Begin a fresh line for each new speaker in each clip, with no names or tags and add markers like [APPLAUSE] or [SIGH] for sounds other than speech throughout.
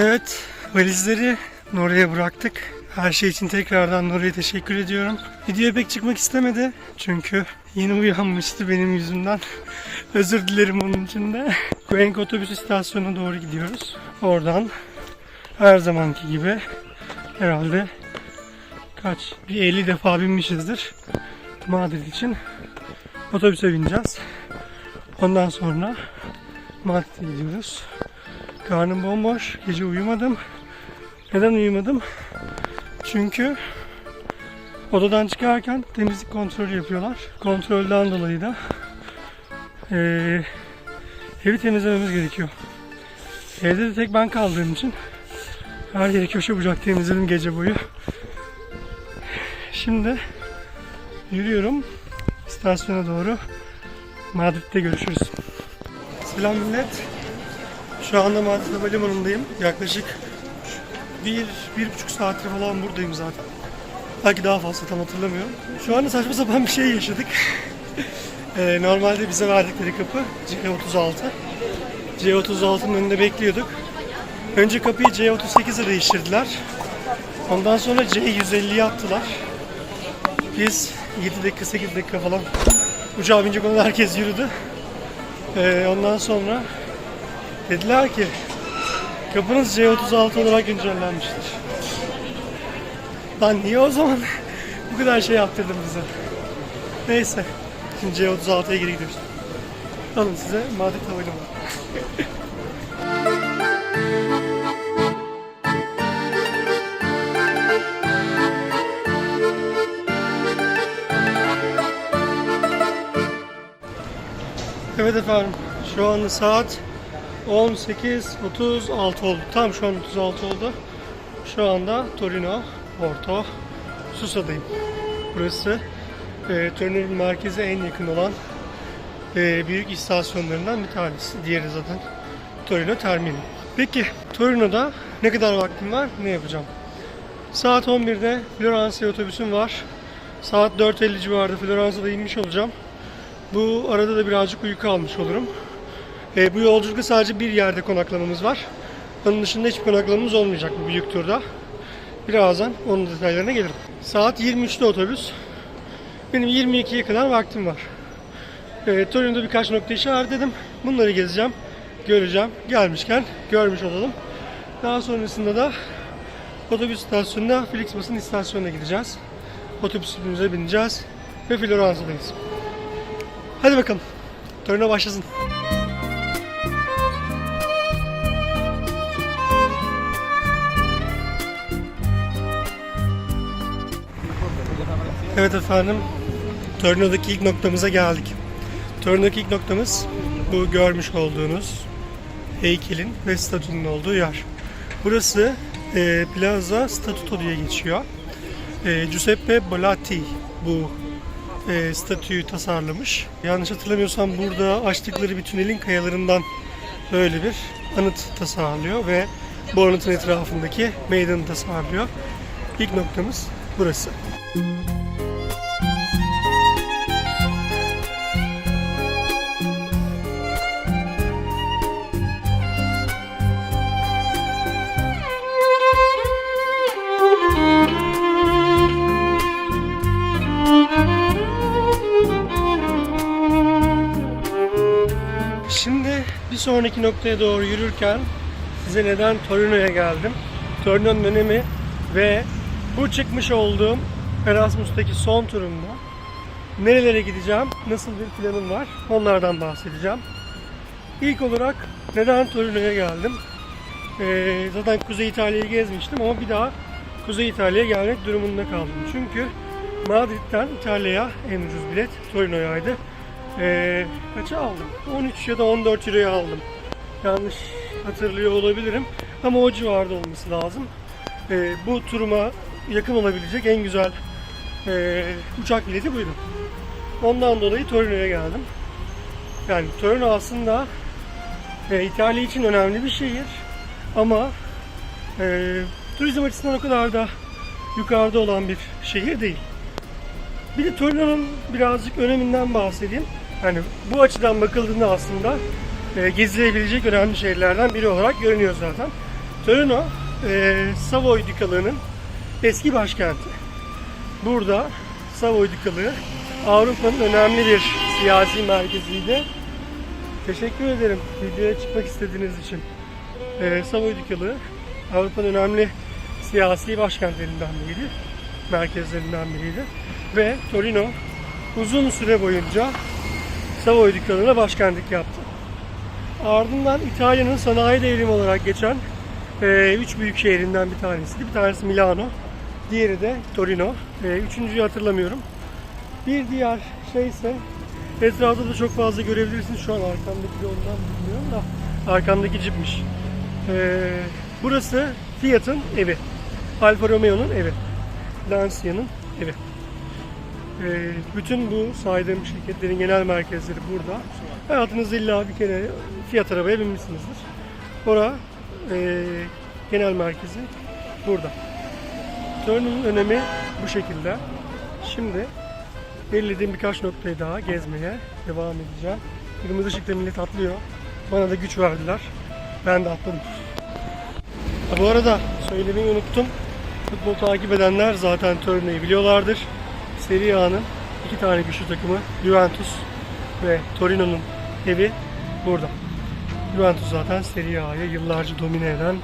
Evet, valizleri Nora'ya bıraktık. Her şey için tekrardan Nora'ya teşekkür ediyorum. Videoya pek çıkmak istemedi. Çünkü yeni uyanmıştı benim yüzümden. [LAUGHS] Özür dilerim onun için de. Guenk otobüs istasyonuna doğru gidiyoruz. Oradan her zamanki gibi herhalde kaç bir 50 defa binmişizdir. Madrid için otobüse bineceğiz. Ondan sonra Madrid'e gidiyoruz. Karnım bomboş. Gece uyumadım. Neden uyumadım? Çünkü odadan çıkarken temizlik kontrolü yapıyorlar. Kontrolden dolayı da eee, evi temizlememiz gerekiyor. Evde de tek ben kaldığım için her yeri köşe bucak temizledim gece boyu. Şimdi yürüyorum istasyona doğru. Madrid'de görüşürüz. Selam millet. Şu anda Madrid Havalimanı'ndayım. Yaklaşık bir, bir buçuk saattir falan buradayım zaten. Belki daha fazla tam hatırlamıyorum. Şu anda saçma sapan bir şey yaşadık. [LAUGHS] Ee, normalde bize verdikleri kapı C36. C36'nın önünde bekliyorduk. Önce kapıyı C38'e değiştirdiler. Ondan sonra C150'ye attılar. Biz 7 dakika 8 dakika falan uçağa binecek olan herkes yürüdü. Ee, ondan sonra dediler ki kapınız C36 olarak güncellenmiştir. Lan niye o zaman [LAUGHS] bu kadar şey yaptırdın bize? Neyse. Şimdi C36'ya geri gidiyoruz. Alın size Madrid Havalimanı. Evet efendim. Şu anda saat 18.36 oldu. Tam şu an 36 oldu. Şu anda Torino, Porto, Susa'dayım. Burası e, Torino'nun merkeze en yakın olan e, büyük istasyonlarından bir tanesi. Diğeri zaten Torino Termini. Peki Torino'da ne kadar vaktim var? Ne yapacağım? Saat 11'de Floransa'ya otobüsüm var. Saat 4.50 civarında Floransa'da inmiş olacağım. Bu arada da birazcık uyku almış olurum. E, bu yolculukta sadece bir yerde konaklamamız var. Onun dışında hiçbir konaklamamız olmayacak bu büyük turda. Birazdan onun detaylarına gelirim. Saat 23'te otobüs. Benim 22'ye kadar vaktim var. E, Torino'da birkaç nokta işaretledim. Bunları gezeceğim, göreceğim. Gelmişken görmüş olalım. Daha sonrasında da otobüs istasyonuna, Flixbus'un istasyonuna gideceğiz. Otobüsümüze bineceğiz ve Floransa'dayız. Hadi bakalım. Torino başlasın. Evet efendim. Torino'daki ilk noktamıza geldik. Torino'daki ilk noktamız bu görmüş olduğunuz heykelin ve statünün olduğu yer. Burası e, Plaza Statuto diye geçiyor. E, Giuseppe Bolatti bu e, statüyü tasarlamış. Yanlış hatırlamıyorsam burada açtıkları bir tünelin kayalarından böyle bir anıt tasarlıyor ve bu anıtın etrafındaki meydanı tasarlıyor. İlk noktamız burası. Şimdi sonraki noktaya doğru yürürken size neden Torino'ya geldim? Torino'nun önemi ve bu çıkmış olduğum Erasmus'taki son turumda nerelere gideceğim, nasıl bir planım var onlardan bahsedeceğim. İlk olarak neden Torino'ya geldim? Ee, zaten Kuzey İtalya'yı gezmiştim ama bir daha Kuzey İtalya'ya gelmek durumunda kaldım. Çünkü Madrid'den İtalya'ya en ucuz bilet Torino'yaydı. Ee, kaça aldım? 13 ya da 14 euroya aldım. Yanlış hatırlıyor olabilirim. Ama o civarda olması lazım. Ee, bu turuma yakın olabilecek en güzel ee, uçak bileti buydu. Ondan dolayı Torino'ya geldim. Yani Torino aslında e, İtalya için önemli bir şehir. Ama e, turizm açısından o kadar da yukarıda olan bir şehir değil. Bir de Torino'nun birazcık öneminden bahsedeyim. Hani bu açıdan bakıldığında aslında e, gezilebilecek önemli şehirlerden biri olarak görünüyor zaten. Torino, e, Savoy Dükalığı'nın eski başkenti. Burada Savoy Dükalığı Avrupa'nın önemli bir siyasi merkeziydi. Teşekkür ederim videoya çıkmak istediğiniz için. E, Savoy Dükalığı Avrupa'nın önemli siyasi başkentlerinden biriydi. Merkezlerinden biriydi. Ve Torino uzun süre boyunca Savoy Dükalığı'na başkentlik yaptı. Ardından İtalya'nın sanayi devrimi olarak geçen e, üç büyük şehrinden bir tanesiydi. Bir tanesi Milano, diğeri de Torino. E, üçüncüyü hatırlamıyorum. Bir diğer şey ise etrafta da çok fazla görebilirsiniz. Şu an arkamdaki de ondan bilmiyorum da arkamdaki cipmiş. E, burası Fiat'ın evi. Alfa Romeo'nun evi. Lancia'nın evi. E, bütün bu saydığım şirketlerin genel merkezleri burada. Hayatınızda illa bir kere Fiat arabaya binmişsinizdir. Ora e, genel merkezi burada. Torino'nun önemi bu şekilde. Şimdi belirlediğim birkaç noktayı daha gezmeye devam edeceğim. Kırmızı ışıkta millet atlıyor. Bana da güç verdiler. Ben de atladım. Bu arada söylemeyi unuttum. Futbol takip edenler zaten Torino'yu biliyorlardır. Serie A'nın iki tane güçlü takımı Juventus ve Torino'nun evi burada. Juventus zaten Serie A'yı yıllarca domine eden,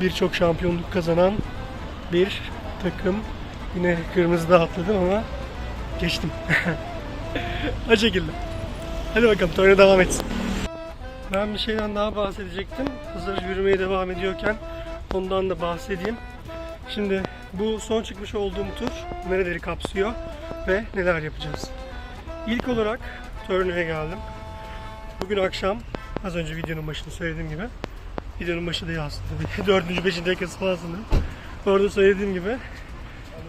birçok şampiyonluk kazanan bir takım. Yine kırmızıda atladım ama geçtim. [LAUGHS] o şekilde. Hadi bakalım Torino devam etsin. Ben bir şeyden daha bahsedecektim. Hazır yürümeye devam ediyorken ondan da bahsedeyim. Şimdi bu son çıkmış olduğum tur nereleri kapsıyor ve neler yapacağız? İlk olarak Torino'ya geldim. Bugün akşam az önce videonun başında söylediğim gibi videonun başı değil aslında. 4. 5. dakikası falan. Orada söylediğim gibi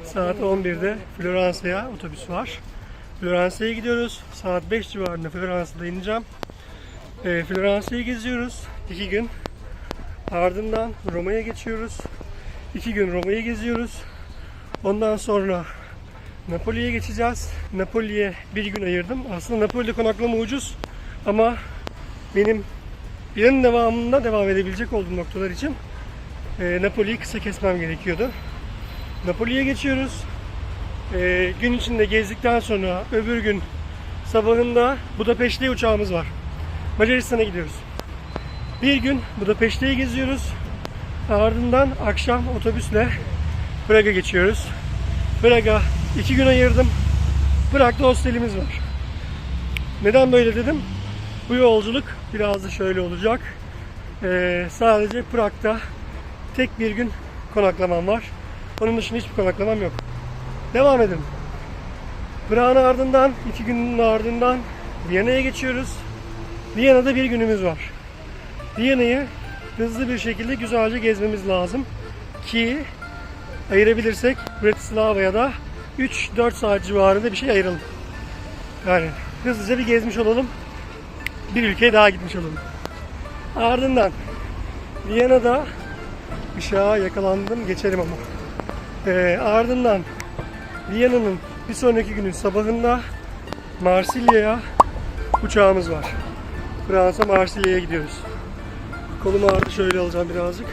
saat 11'de Floransa'ya otobüs var. Floransa'ya gidiyoruz. Saat 5 civarında Floransa'da ineceğim. E, Floransa'yı geziyoruz. 2 gün. Ardından Roma'ya geçiyoruz. 2 gün Roma'yı geziyoruz. Ondan sonra Napoli'ye geçeceğiz. Napoli'ye bir gün ayırdım. Aslında Napoli'de konaklama ucuz ama benim planın devamında devam edebilecek olduğum noktalar için e, Napoli'yi kısa kesmem gerekiyordu. Napoli'ye geçiyoruz. E, gün içinde gezdikten sonra öbür gün sabahında Budapeşte'ye uçağımız var. Macaristan'a gidiyoruz. Bir gün Budapeşte'yi geziyoruz. Ardından akşam otobüsle Praga geçiyoruz. Praga iki gün ayırdım. Prag'da hostelimiz var. Neden böyle dedim? Bu yolculuk biraz da şöyle olacak. Ee, sadece Prag'da tek bir gün konaklamam var. Onun dışında hiçbir konaklamam yok. Devam edelim. Prag'ın ardından, iki günün ardından Viyana'ya geçiyoruz. Viyana'da bir günümüz var. Viyana'yı hızlı bir şekilde güzelce gezmemiz lazım. Ki ayırabilirsek Bratislava'ya da 3-4 saat civarında bir şey ayıralım. Yani hızlıca bir gezmiş olalım. Bir ülkeye daha gitmiş olalım. Ardından Viyana'da ışığa yakalandım geçerim ama. Ee, ardından Viyana'nın bir sonraki günün sabahında Marsilya'ya uçağımız var. Fransa Marsilya'ya gidiyoruz. Kolum ağrıdı şöyle alacağım birazcık.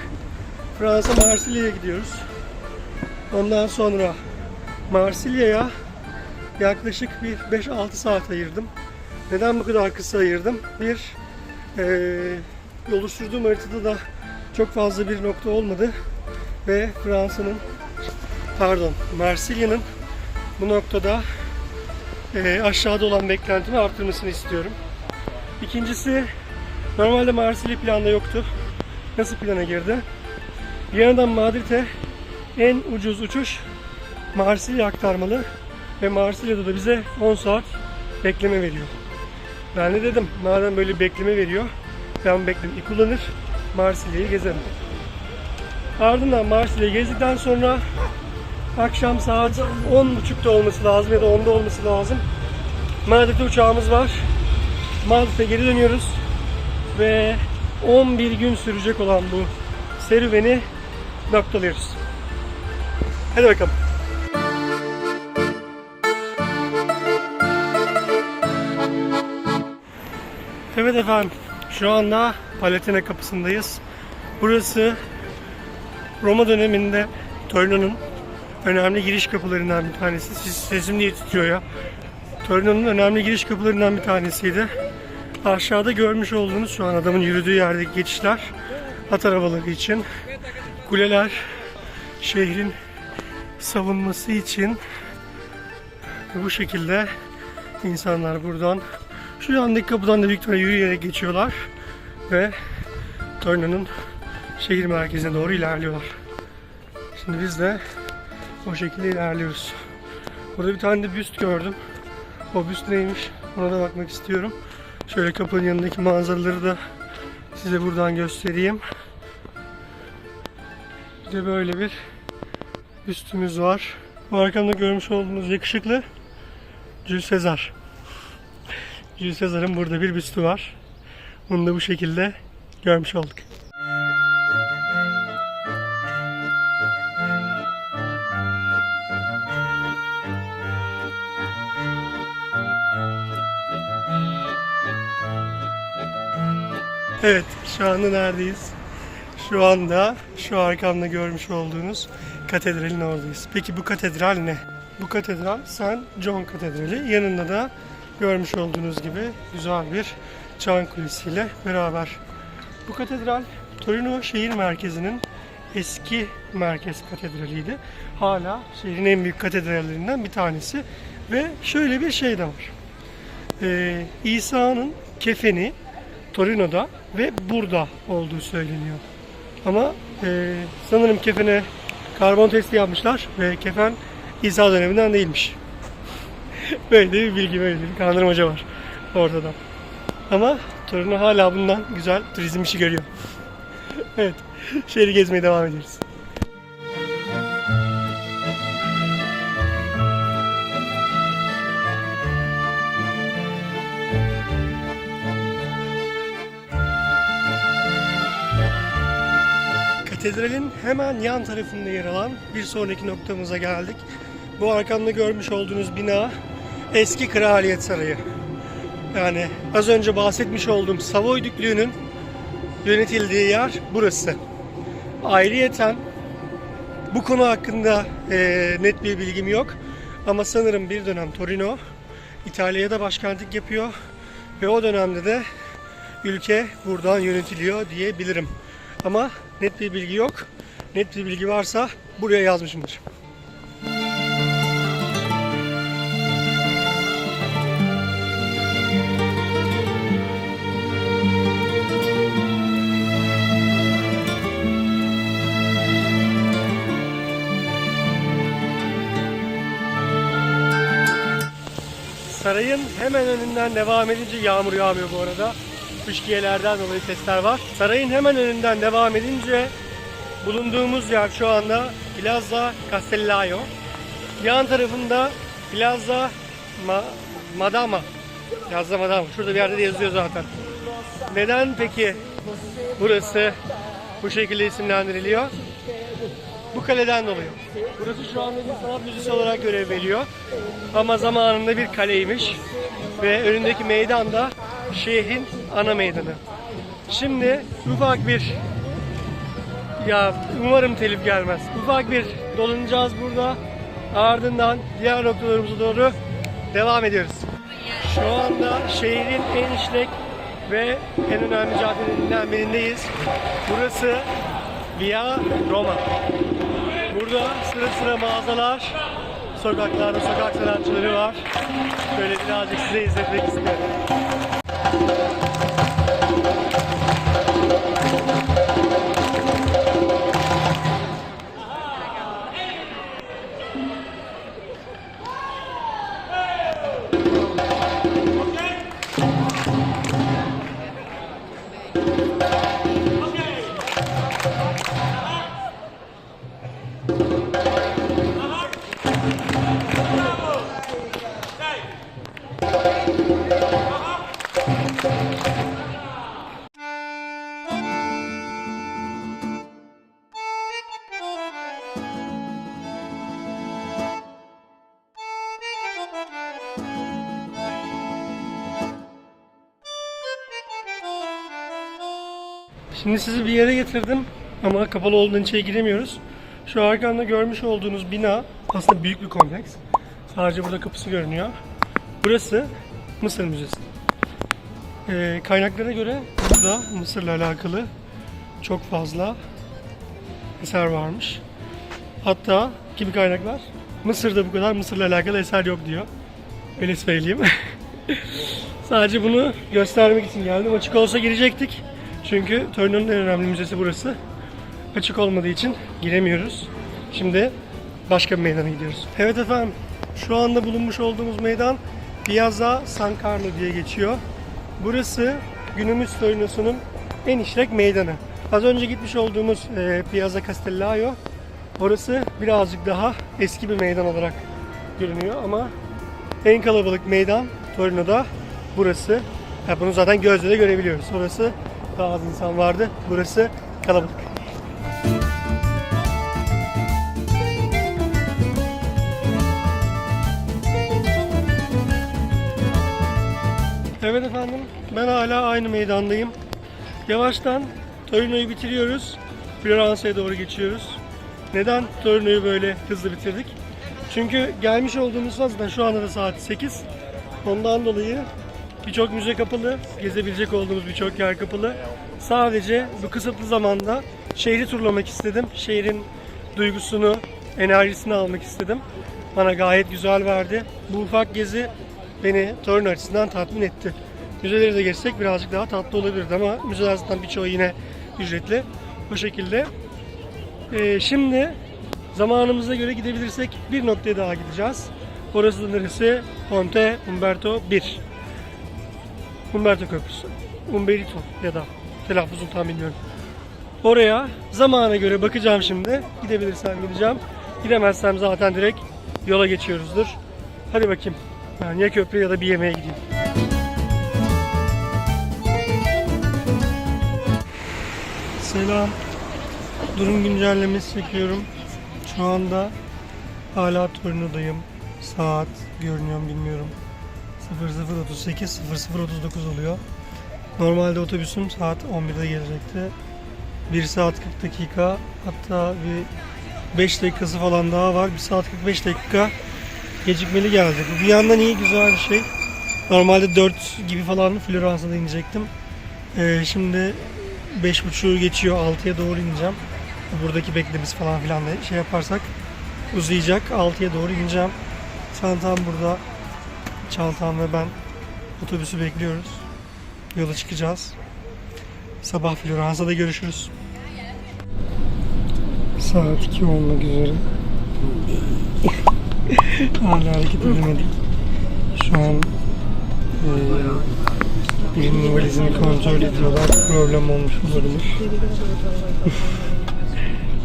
Fransa Marsilya'ya gidiyoruz. Ondan sonra Marsilya'ya yaklaşık bir 5-6 saat ayırdım. Neden bu kadar kısa ayırdım? Bir, e, oluşturduğum haritada da çok fazla bir nokta olmadı. Ve Fransa'nın, pardon Marsilya'nın bu noktada e, aşağıda olan beklentimi arttırmasını istiyorum. İkincisi, normalde Marsilya planda yoktu. Nasıl plana girdi? Viyana'dan Madrid'e en ucuz uçuş Marsilya aktarmalı ve Marsilya'da da bize 10 saat bekleme veriyor. Ben de dedim madem böyle bekleme veriyor ben beklemeyi kullanır Marsilya'yı gezerim. Ardından Marsilya'yı gezdikten sonra akşam saat 10.30'da olması lazım ya da 10'da olması lazım. Madrid'de uçağımız var. Madrid'e geri dönüyoruz ve 11 gün sürecek olan bu serüveni noktalıyoruz. Hadi bakalım. Evet efendim. Şu anda Palatina kapısındayız. Burası Roma döneminde Torino'nun önemli giriş kapılarından bir tanesi. Siz sesim niye titriyor ya? Torino'nun önemli giriş kapılarından bir tanesiydi. Aşağıda görmüş olduğunuz şu an adamın yürüdüğü yerdeki geçişler at arabaları için. Kuleler şehrin savunması için bu şekilde insanlar buradan şu yandaki kapıdan da büyük ihtimalle yürüyerek geçiyorlar ve Torino'nun şehir merkezine doğru ilerliyorlar. Şimdi biz de o şekilde ilerliyoruz. Burada bir tane de büst gördüm. O büst neymiş? Ona da bakmak istiyorum. Şöyle kapının yanındaki manzaraları da size buradan göstereyim. Bir de böyle bir büstümüz var. Bu arkamda görmüş olduğunuz yakışıklı Jules Caesar. Jules Caesar'ın burada bir büstü var. Bunu da bu şekilde görmüş olduk. Evet, şu anda neredeyiz? Şu anda şu arkamda görmüş olduğunuz katedralin oradayız. Peki bu katedral ne? Bu katedral St. John Katedrali. Yanında da görmüş olduğunuz gibi güzel bir çan kulesiyle beraber. Bu katedral Torino şehir merkezinin eski merkez katedraliydi. Hala şehrin en büyük katedrallerinden bir tanesi. Ve şöyle bir şey de var. Ee, İsa'nın kefeni Torino'da ve burada olduğu söyleniyor. Ama e, sanırım kefene karbon testi yapmışlar ve kefen İsa döneminden değilmiş. [LAUGHS] böyle bir bilgi, böyle bir kandırmaca var ortada. Ama Torino hala bundan güzel turizm işi görüyor. [LAUGHS] evet, şehri gezmeye devam ediyoruz. Katedralin hemen yan tarafında yer alan bir sonraki noktamıza geldik. Bu arkamda görmüş olduğunuz bina eski Kraliyet Sarayı. Yani az önce bahsetmiş olduğum Savoy Düklüğü'nün yönetildiği yer burası. Ayrıyeten bu konu hakkında eee, net bir bilgim yok. Ama sanırım bir dönem Torino İtalya'ya da başkentlik yapıyor. Ve o dönemde de ülke buradan yönetiliyor diyebilirim. Ama net bir bilgi yok. Net bir bilgi varsa buraya yazmışımdır. Sarayın hemen önünden devam edince yağmur yağmıyor bu arada. Fışkiyelerden dolayı sesler var. Sarayın hemen önünden devam edince bulunduğumuz yer şu anda Plaza Castellaio. Yan tarafında Plaza Ma- Madama. Plaza Madama. Şurada bir yerde de yazıyor zaten. Neden peki burası bu şekilde isimlendiriliyor? Bu kaleden dolayı. Burası şu anda bir sanat müzesi olarak görev veriyor. Ama zamanında bir kaleymiş. Ve önündeki meydan da şehrin ana meydanı. Şimdi ufak bir ya umarım telif gelmez. Ufak bir dolanacağız burada. Ardından diğer noktalarımıza doğru devam ediyoruz. Şu anda şehrin en işlek ve en önemli caddelerinden birindeyiz. Burası Via Roma. Burada sıra sıra mağazalar, sokaklarda sokak sanatçıları var. Şöyle birazcık size izletmek istiyorum. Şimdi sizi bir yere getirdim. Ama kapalı olduğundan içeri giremiyoruz. Şu arkamda görmüş olduğunuz bina aslında büyük bir kompleks. Sadece burada kapısı görünüyor. Burası Mısır Müzesi. Ee, kaynaklara göre burada Mısır'la alakalı çok fazla eser varmış. Hatta kimi kaynaklar Mısır'da bu kadar Mısır'la alakalı eser yok diyor. Öyle söyleyeyim. [LAUGHS] Sadece bunu göstermek için geldim. Açık olsa girecektik. Çünkü Torino'nun en önemli müzesi burası. Açık olmadığı için giremiyoruz. Şimdi başka bir meydana gidiyoruz. Evet efendim. Şu anda bulunmuş olduğumuz meydan Piazza San Carlo diye geçiyor. Burası günümüz Torino'sunun en işlek meydanı. Az önce gitmiş olduğumuz e, Piazza Castellaio orası birazcık daha eski bir meydan olarak görünüyor ama en kalabalık meydan Torino'da burası. Ya bunu zaten gözle de görebiliyoruz. Orası daha az insan vardı. Burası kalabalık. Evet efendim, ben hala aynı meydandayım. Yavaştan Torino'yu bitiriyoruz. Floransa'ya doğru geçiyoruz. Neden Torino'yu böyle hızlı bitirdik? Çünkü gelmiş olduğumuz fazla şu anda da saat 8. Ondan dolayı birçok müze kapalı, gezebilecek olduğumuz birçok yer kapalı. Sadece bu kısıtlı zamanda şehri turlamak istedim. Şehrin duygusunu, enerjisini almak istedim. Bana gayet güzel verdi. Bu ufak gezi beni Torino açısından tatmin etti. Müzeleri de geçsek birazcık daha tatlı olabilirdi ama müzeler zaten birçoğu yine ücretli. Bu şekilde. Ee, şimdi zamanımıza göre gidebilirsek bir noktaya daha gideceğiz. Orası da neresi? Ponte Umberto 1. Umberto Köprüsü. Umberito ya da telaffuzunu tam bilmiyorum. Oraya zamana göre bakacağım şimdi. Gidebilirsem gideceğim. Gidemezsem zaten direkt yola geçiyoruzdur. Hadi bakayım. Ben ya köprü ya da bir yemeğe gideyim. Selam. Durum güncellemesi çekiyorum. Şu anda hala Torino'dayım. Saat görünüyor bilmiyorum. 00.38, 00.39 oluyor. Normalde otobüsüm saat 11'de gelecekti. 1 saat 40 dakika hatta bir 5 dakikası falan daha var. 1 saat 45 dakika gecikmeli geldi. Bir yandan iyi güzel bir şey. Normalde 4 gibi falan Floransa'da inecektim. Ee, şimdi 5.30'u geçiyor 6'ya doğru ineceğim. Buradaki beklemiz falan filan da şey yaparsak uzayacak. 6'ya doğru ineceğim. Çantam burada. Çantam ve ben otobüsü bekliyoruz. Yola çıkacağız. Sabah Floransa'da görüşürüz. Saat 2 olmak üzere. [LAUGHS] Hala hareket edemedik. Şu an eee birinin valizini kontrol ediyorlar. Problem olmuş olabilir.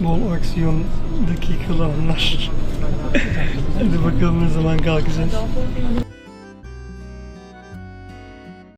Bol aksiyon dakikalı anlar. [LAUGHS] Hadi bakalım ne zaman kalkacağız.